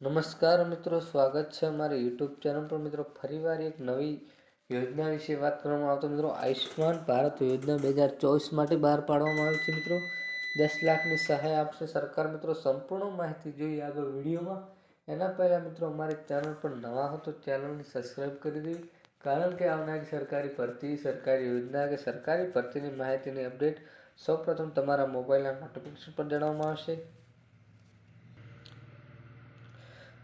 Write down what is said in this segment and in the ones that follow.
નમસ્કાર મિત્રો, સ્વાગત છે અમારી યુટ્યુબ ચેનલ પર. મિત્રો, ફરીવાર એક નવી યોજના વિશે વાત કરવામાં આવતો. મિત્રો આયુષ્માન ભારત યોજના બે હજાર ચોવીસ માટે બહાર પાડવામાં આવી છે. મિત્રો, દસ લાખની સહાય આપશે સરકાર. મિત્રો, સંપૂર્ણ માહિતી જોઈએ આગળ વિડીયોમાં. એના પહેલાં મિત્રો, અમારી ચેનલ પર નવા હો તો ચેનલને સબસ્ક્રાઈબ કરી દેવી. કારણ કે આવનારી સરકારી ભરતી, સરકારી યોજના કે સરકારી ભરતીની માહિતીની અપડેટ સૌપ્રથમ તમારા મોબાઈલના નોટિફિકેશન પર જણાવવામાં આવશે.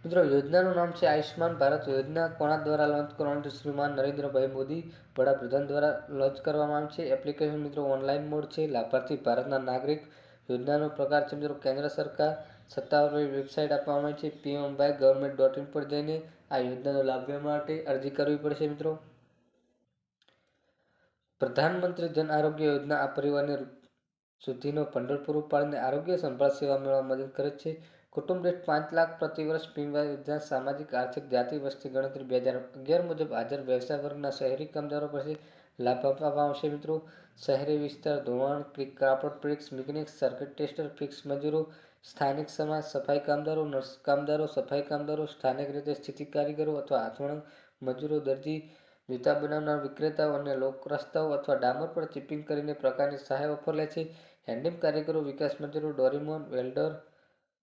મિત્રો, યોજનાનું નામ છે આયુષ્યમાન ભારત યોજના. કોના દ્વારા લોન્ચ કરવાનું છે? શ્રીમાન નરેન્દ્રભાઈ મોદી વડાપ્રધાન દ્વારા લોન્ચ કરવામાં આવી છે. એપ્લિકેશન મિત્રો, ઓનલાઈન મોડ છે. લાભાર્થી ભારતના નાગરિક. યોજનાનો પ્રકાર છે મિત્રો, કેન્દ્ર સરકાર સત્તાવાર વેબસાઇટ આપવામાં આવી છે. PM by government dot in પર જઈને આ યોજનાનો લાભ લેવા માટે અરજી કરવી પડશે મિત્રો. પ્રધાનમંત્રી જન આરોગ્ય યોજના આ પરિવારને સુધીનો ભંડોળ પૂરું પાડીને આરોગ્ય સંભાળ સેવા મેળવવા મદદ કરે છે. કુટુંબ દીઠ પાંચ લાખ પ્રતિ વર્ષ પીવા યોજના સામાજિક, આર્થિક, જાતિ, વસ્તી, ગણતરી બે હજાર અગિયાર મુજબ હાજર વ્યવસાય વર્ગના શહેરી કામદારો પાસે લાભ આપવામાં આવશે મિત્રો. શહેરી વિસ્તાર, ધોવાણ પ્રિક કાપડ, પ્રિક્સ, મિકેનિક્સ, સર્કિટ ટેસ્ટર, ફિક્સ મજૂરો, સ્થાનિક સમાજ, સફાઈ કામદારો, નર્સ કામદારો, સફાઈ કામદારો, સ્થાનિક રીતે સ્થિતિ કારીગરો અથવા હાથવણ મજૂરો દરજી જૂતા બનાવનાર વિક્રેતાઓ અને લોક રસ્તાઓ અથવા ડામર પર ચિપિંગ કરીને પ્રકારની સહાય ઓફર લે છે. હેન્ડીમ કારીગરો, વિકાસ મજૂરો, ડોરીમોન, વેલ્ડર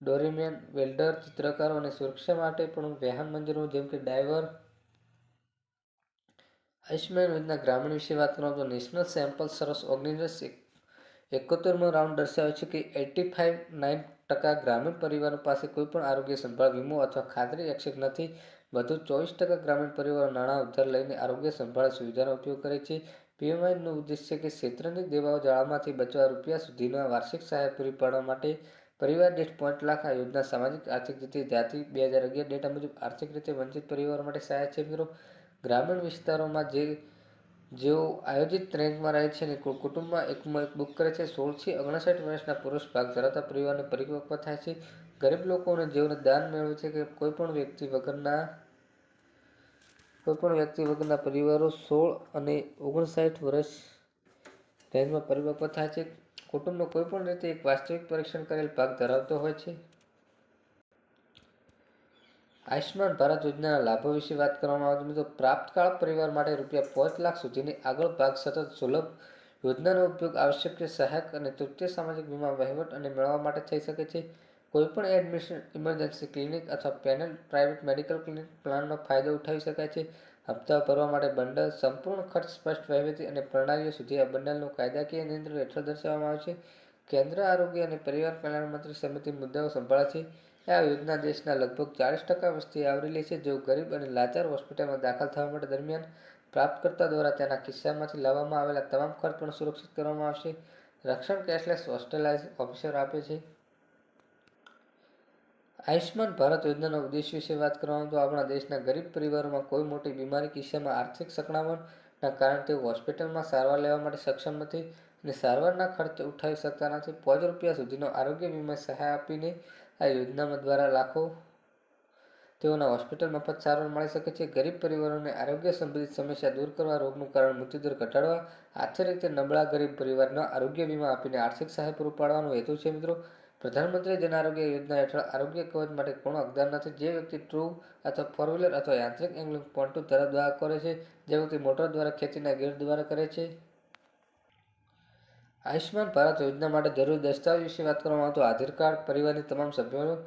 ડોરીમેન વેલ્ડર, ચિત્રકારો અને સુરક્ષા માટે પણ વાહન મંજૂરો જેમ કે ડાઈવર આયુષ્માન યોજના ગ્રામીણ વિશે વાત કરવામાં તો નેશનલ સેમ્પલ સરસ ઓગણીસો એકોતેરમો રાઉન્ડ દર્શાવે છે કે એટી ફાઇવ નાઇન ટકા ગ્રામીણ પરિવારો પાસે કોઈપણ આરોગ્ય સંભાળ, વીમો અથવા ખાતરી એક્સેસ નથી. વધુ ચોવીસ ટકા ગ્રામીણ પરિવારો નાણાં ઉધાર લઈને આરોગ્ય સંભાળ સુવિધાનો ઉપયોગ કરે છે. પીએમઆઈનો ઉદ્દેશ છે કે ક્ષેત્રની દેવાઓ, જાળામાંથી બચવા રૂપિયા સુધીના વાર્ષિક સહાય પૂરી પાડવા માટે પરિવાર દીઠ પાંચ લાખ આ યોજના સામાજિક, આર્થિક રીતે જાતિ બે હજાર અગિયાર ડેટા મુજબ આર્થિક રીતે વંચિત પરિવારો માટે સહાય છે મિત્રો. ગ્રામીણ વિસ્તારોમાં જે, જેઓ આયોજિત રેન્જમાં રહે છે અને કુટુંબમાં એકમાં એક બુક કરે છે, સોળથી ઓગણસાઠ વર્ષના પુરુષ ભાગ ધરાવતા પરિવારને પરિપક્વ થાય છે. ગરીબ લોકોને જેઓને દાન મેળવે છે કે કોઈપણ વ્યક્તિ વગરના, કોઈપણ વ્યક્તિ વગરના પરિવારો સોળ અને ઓગણસાઠ વર્ષ રેન્જમાં પરિપક્વ થાય છે. કુટુંબનો કોઈપણ રીતે એક વાસ્તવિક પરીક્ષણ કરેલ ભાગ ધરાવતો હોય છે? આયુષ્યમાન ભારત યોજનાના લાભો વિશે વાત કરવામાં આવે તો પ્રાપ્તકાળ પરિવાર માટે રૂપિયા પાંચ લાખ સુધીની આગળ ભાગ સતત સુલભ યોજનાનો ઉપયોગ આવશ્યક સહાયક અને તૃતીય સામાજિક વીમા વહીવટ અને મેળવવા માટે થઈ શકે છે. કોઈપણ એડમિશન, ઇમરજન્સી ક્લિનિક અથવા પેનલ પ્રાઇવેટ મેડિકલ ક્લિનિક પ્લાનનો ફાયદો ઉઠાવી શકાય છે. હપ્તા ભરવા માટે બંડલ સંપૂર્ણ ખર્ચ સ્પષ્ટ વહીવટી અને પ્રણાલીઓ સુધી આ બંડલનું કાયદાકીય નિયંત્રણ હેઠળ દર્શાવવામાં આવે છે. કેન્દ્ર આરોગ્ય અને પરિવાર કલ્યાણ મંત્રી સમિતિ મુદ્દાઓ સંભાળે છે. આ યોજના દેશના લગભગ ચાલીસ ટકા વસ્તી આવરી લે છે, જેઓ ગરીબ અને લાચાર હોસ્પિટલમાં દાખલ થવા માટે દરમિયાન પ્રાપ્તકર્તા દ્વારા તેના ખિસ્સામાંથી લાવવામાં આવેલા તમામ ખર્ચ પણ સુરક્ષિત કરવામાં આવશે. રક્ષણ કેશલેસ હોસ્ટેલાઇઝ ઓફિસર આપે છે. આયુષ્માન ભારત યોજનાના ઉદ્દેશ વિશે વાત કરવામાં તો આપણા દેશના ગરીબ પરિવારોમાં કોઈ મોટી બીમારી, કિસ્સામાં આર્થિક સંકળામણના કારણે તેઓ હોસ્પિટલમાં સારવાર લેવા માટે સક્ષમ નથી અને સારવારના ખર્ચ ઉઠાવી શકતા નથી. પાંચ રૂપિયા સુધીનો આરોગ્ય વીમા સહાય આપીને આ યોજનામાં દ્વારા લાખો તેઓના હોસ્પિટલ મફત સારવાર મળી શકે છે. ગરીબ પરિવારોને આરોગ્ય સંબંધિત સમસ્યા દૂર કરવા, રોગનું કારણ મૃત્યુદર ઘટાડવા, આર્થિક રીતે નબળા ગરીબ પરિવારના આરોગ્ય વીમા આપીને આર્થિક સહાય પૂરું પાડવાનો હેતુ છે મિત્રો. પ્રધાનમંત્રી જન આરોગ્ય યોજના હેઠળ આરોગ્ય કવચ માટે કોણ હકદાર નથી? જે વ્યક્તિ ટ્રુ અથવા ફોર વ્હીલર અથવા યાંત્રિક એંગલિંગ પોન્ટુ દ્વારા કરે છે, જે વ્યક્તિ મોટર દ્વારા ખેતીના ગેર દ્વારા કરે છે? આયુષ્યમાન ભારત યોજના માટે જરૂરી દસ્તાવેજ વિશે વાત કરવામાં આવતો આધાર કાર્ડ, પરિવારની તમામ સભ્યોનું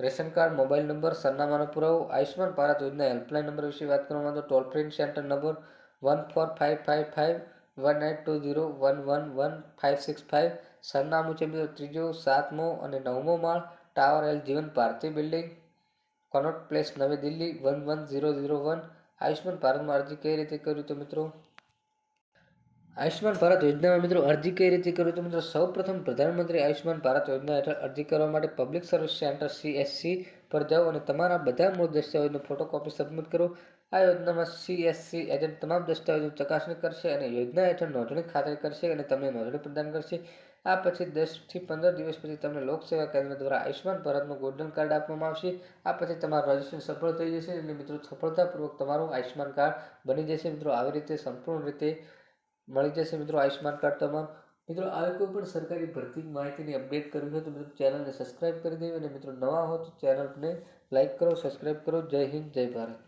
રેશન કાર્ડ, મોબાઈલ નંબર, સરનામાનો પુરાવો આયુષ્માન ભારત યોજના હેલ્પલાઇન નંબર વિશે વાત કરવામાં આવતો toll free centre number one four five five five one eight two zero one one one five six five સરનામું છે મિત્રો ત્રીજો, સાતમો અને નવમો માળ ટાવર એલ જીવન ભારતી બિલ્ડિંગ કોનોટ પ્લેસ નવી Delhi one one zero zero one Ayushman ભારતમાં અરજી કઈ રીતે કર્યું તો મિત્રો? આયુષ્માન ભારત યોજનામાં મિત્રો અરજી કઈ રીતે કરવી તો મિત્રો? સૌ પ્રથમ પ્રધાનમંત્રી આયુષ્માન ભારત યોજના હેઠળ અરજી કરવા માટે પબ્લિક સર્વિસ સેન્ટર સીએસસી પર જાઓ અને તમારા બધા મૂળ દસ્તાવેજનો ફોટોકોપી સબમિટ કરો. આ યોજનામાં સીએસસી એજન્ટ તમામ દસ્તાવેજો ચકાસણી કરશે અને યોજના હેઠળ નોંધણી ખાતરી કરશે અને તમને નોંધણી પ્રદાન કરશે. આ પછી દસથી પંદર દિવસ પછી તમને લોકસેવા કેન્દ્ર દ્વારા આયુષ્યમાન ભારતનું ગોલ્ડન કાર્ડ આપવામાં આવશે. આ પછી તમારું રજિસ્ટ્રેશન સફળ થઈ જશે અને મિત્રો સફળતાપૂર્વક તમારું આયુષ્યમાન કાર્ડ બની જશે. મિત્રો આવી રીતે સંપૂર્ણ રીતે મળી જશે મિત્રો આયુષ્યમાન કાર્ડ તમારું મિત્રો આવી કોઈ પણ સરકારી ભરતી માહિતીની અપડેટ કરવી હોય તો મિત્રો ચેનલને સબસ્ક્રાઇબ કરી દેવી અને મિત્રો નવા હો તો ચેનલને લાઇક કરો, સબસ્ક્રાઇબ કરો. જય હિન્દ, જય ભારત.